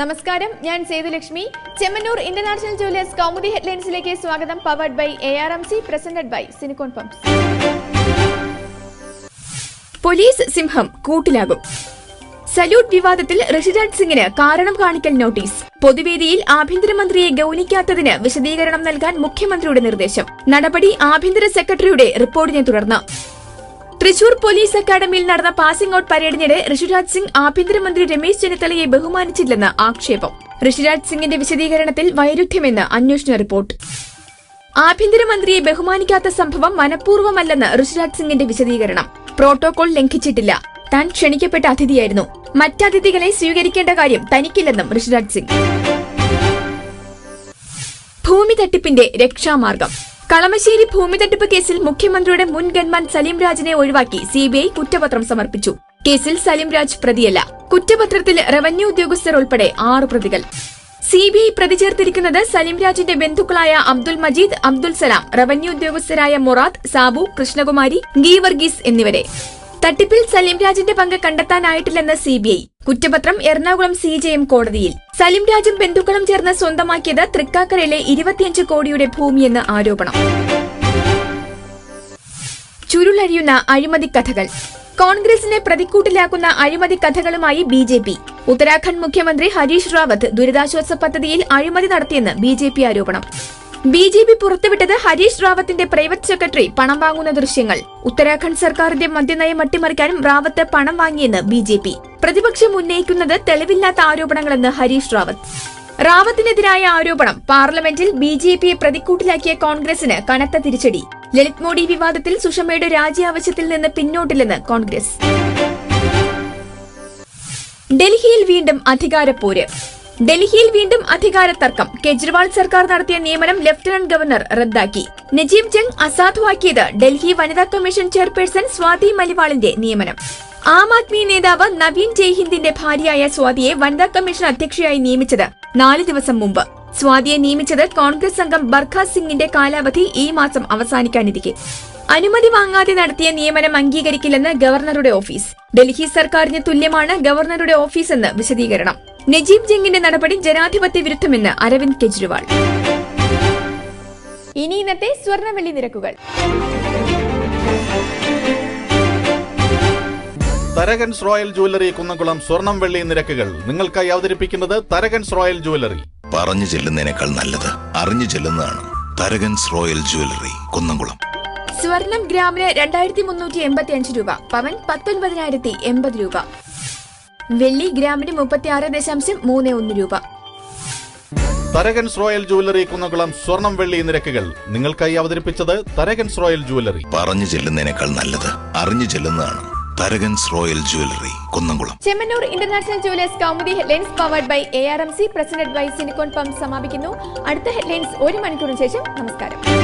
നമസ്കാരം ഞാൻ Sethulakshmi. Chemmanur international jewellers Kaumudi ഹെഡ്ലൈൻസിലേക്ക് സ്വാഗതം powered by A R M C presented by സിനിക്കോൺ pumps police സിംഹം കൂട്ടിലാകും. സല്യൂട്ട് വിവാദത്തിൽ ഋഷിരാജ് സിംഗിന് കാരണം കാണിക്കൽ നോട്ടീസ്. പൊതുവേദിയിൽ ആഭ്യന്തരമന്ത്രിയെ ഗൌനിക്കാത്തതിന് വിശദീകരണം നൽകാൻ മുഖ്യമന്ത്രിയുടെ നിർദ്ദേശം. നടപടി ആഭ്യന്തര സെക്രട്ടറിയുടെ റിപ്പോർട്ടിനെ തുടർന്ന്. തൃശൂർ പോലീസ് അക്കാദമിയിൽ നടന്ന പാസിംഗ് ഔട്ട് പരേഡിനിടെ ഋഷിരാജ് സിംഗ് ആഭ്യന്തരമന്ത്രി രമേശ് ചെന്നിത്തലയെ ബഹുമാനിച്ചില്ലെന്ന് ആക്ഷേപം. ഋഷിരാജ് സിംഗിന്റെ വിശദീകരണത്തിൽ വൈരുദ്ധ്യമെന്ന് അന്വേഷണ റിപ്പോർട്ട്. ആഭ്യന്തരമന്ത്രിയെ ബഹുമാനിക്കാത്ത സംഭവം മനഃപൂർവമല്ലെന്ന് ഋഷിരാജ് സിംഗിന്റെ വിശദീകരണം. പ്രോട്ടോകോൾ ലംഘിച്ചിട്ടില്ല. താൻ ക്ഷണിക്കപ്പെട്ട അതിഥിയായിരുന്നു. മറ്റതിഥികളെ സ്വീകരിക്കേണ്ട കാര്യം തനിക്കില്ലെന്നും ഋഷിരാജ് സിംഗ്. ഭൂമി തട്ടിപ്പിന്റെ രക്ഷാമാർഗം. കളമശ്ശേരി ഭൂമി തട്ടിപ്പ് കേസിൽ മുഖ്യമന്ത്രിയുടെ മുൻ ഗൺമാൻ സലീം രാജിനെ ഒഴിവാക്കി സിബിഐ കുറ്റപത്രം സമർപ്പിച്ചു. കേസിൽ സലീം രാജ് പ്രതിയല്ല. കുറ്റപത്രത്തിൽ റവന്യൂ ഉദ്യോഗസ്ഥർ ഉൾപ്പെടെ ആറ് പ്രതികൾ. സിബിഐ പ്രതി ചേർത്തിരിക്കുന്നത് സലീം രാജിന്റെ ബന്ധുക്കളായ അബ്ദുൽ മജീദ് അബ്ദുൽ സലാം റവന്യൂ ഉദ്യോഗസ്ഥരായ മൊറാദ് സാബു കൃഷ്ണകുമാരി ഗീവർഗീസ് എന്നിവരെ. തട്ടിപ്പിൽ സലീം രാജിന്റെ പങ്ക് കണ്ടെത്താനായിട്ടില്ലെന്ന് സി ബി ഐ കുറ്റപത്രം എറണാകുളം സി ജെ എം കോടതിയിൽ. സലീം രാജും ബന്ധുക്കളും ചേർന്ന് സ്വന്തമാക്കിയത് തൃക്കാക്കരയിലെ ഇരുപത്തിയഞ്ച് കോടിയുടെ ഭൂമിയെന്ന് ആരോപണം. ചുരുളഴിയുന്ന അഴിമതി കഥകൾ. കോൺഗ്രസിനെ പ്രതിക്കൂട്ടിലാക്കുന്ന അഴിമതി കഥകളുമായി ബി ജെ പി. ഉത്തരാഖണ്ഡ് മുഖ്യമന്ത്രി ഹരീഷ് റാവത്ത് ദുരിതാശ്വാസ പദ്ധതിയിൽ അഴിമതി നടത്തിയെന്ന് ബി ജെ പി ആരോപണം. ബി ജെ പി പുറത്തുവിട്ടത് ഹരീഷ് റാവത്തിന്റെ പ്രൈവറ്റ് സെക്രട്ടറി പണം വാങ്ങുന്ന ദൃശ്യങ്ങൾ. ഉത്തരാഖണ്ഡ് സർക്കാരിന്റെ മദ്യനയം അട്ടിമറിക്കാനും റാവത്ത് പണം വാങ്ങിയെന്ന് ബി ജെ പി. പ്രതിപക്ഷം ഉന്നയിക്കുന്നത് തെളിവില്ലാത്ത ആരോപണങ്ങളെന്ന് ഹരീഷ് റാവത്ത്. റാവത്തിനെതിരായ ആരോപണം പാർലമെന്റിൽ ബി ജെ പിയെ പ്രതിക്കൂട്ടിലാക്കിയ കോൺഗ്രസിന് കനത്ത തിരിച്ചടി. ലളിത് മോഡി വിവാദത്തിൽ സുഷമയുടെ രാജി ആവശ്യത്തിൽ നിന്ന് പിന്നോട്ടില്ലെന്ന് കോൺഗ്രസ്. ഡൽഹിയിൽ വീണ്ടും അധികാരപ്പോര്. ഡൽഹിയിൽ വീണ്ടും അധികാര തർക്കം കെജ്രിവാൾ സർക്കാർ നടത്തിയ നിയമനം ലഫ്റ്റനന്റ് ഗവർണർ റദ്ദാക്കി. നജീം ജംഗ് അസാധുവാക്കിയത് ഡൽഹി വനിതാ കമ്മീഷൻ ചെയർപേഴ്സൺ സ്വാതി മലിവാളിന്റെ നിയമനം. ആം ആദ്മി നേതാവ് നവീൻ ജയ്ഹിന്ദിന്റെ ഭാര്യയായ സ്വാതിയെ വനിതാ കമ്മീഷൻ അധ്യക്ഷയായി നിയമിച്ചത് നാല് ദിവസം മുമ്പ്. സ്വാതിയെ നിയമിച്ചത് കോൺഗ്രസ് അംഗം ബർഖാ സിംഗിന്റെ കാലാവധി ഈ മാസം അവസാനിക്കാനിരിക്കെ. അനുമതി വാങ്ങാതെ നടത്തിയ നിയമനം അംഗീകരിക്കില്ലെന്ന് ഗവർണറുടെ ഓഫീസ്. ഡൽഹി സർക്കാരിന് തുല്യമാണ് ഗവർണറുടെ ഓഫീസെന്ന് വിശദീകരണം. നജീബ് ജംഗിന്റെ നടപടി ജനാധിപത്യ വിരുദ്ധമെന്ന് അരവിന്ദ് കെജ്രിവാൾ. ഇനി ഇന്നത്തെ സ്വർണവെള്ളി നിരക്കുകൾ. തരകൻസ് റോയൽ ജുവല്ലറി കുന്നംകുളം സ്വർണം വെള്ളി നിരക്കുകൾ. നിങ്ങൾക്കായി അവതരിപ്പിക്കുന്നത് തരകൻസ് റോയൽ ജുവല്ലറി. പറഞ്ഞു ചെല്ലുന്നതിനേക്കാൾ നല്ലത് അറിഞ്ഞു ചെല്ലുന്നതാണ്. Tharakan's royal jewellery Kunnamkulam. സ്വർണം ഗ്രാമിന് രണ്ടായിരത്തി മുന്നൂറ്റി എൺപത്തി അഞ്ച് രൂപ പവൻ പത്തൊൻപതിനായിരത്തി എൺപത് രൂപ. വെള്ളി ഗ്രാമിന് മുപ്പത്തി ആറ് ദശാംശം മൂന്ന് ഒന്ന് രൂപ. തരകൻസ് റോയൽ ജുവല്ലറി കുന്നകുളം സ്വർണം വെള്ളി നിരക്കുകൾ നിങ്ങൾക്കായി അവതരിപ്പിച്ചത് തരകൻസ് റോയൽ ജുവല്ലറി. പറഞ്ഞു ചെല്ലുന്നതിനേക്കാൾ നല്ലത് അറിഞ്ഞു ചെല്ലുന്നതാണ് Tharakan's royal jewellery Kunnamkulam. Chemmanur international jewellers Kaumudi headlines powered by A R M C presented by സിനിക്കോൺ pump സമാപിക്കുന്നു. അടുത്ത ഹെഡ്ലൈൻസ് ഒരു മണിക്കൂറിന് ശേഷം. നമസ്കാരം.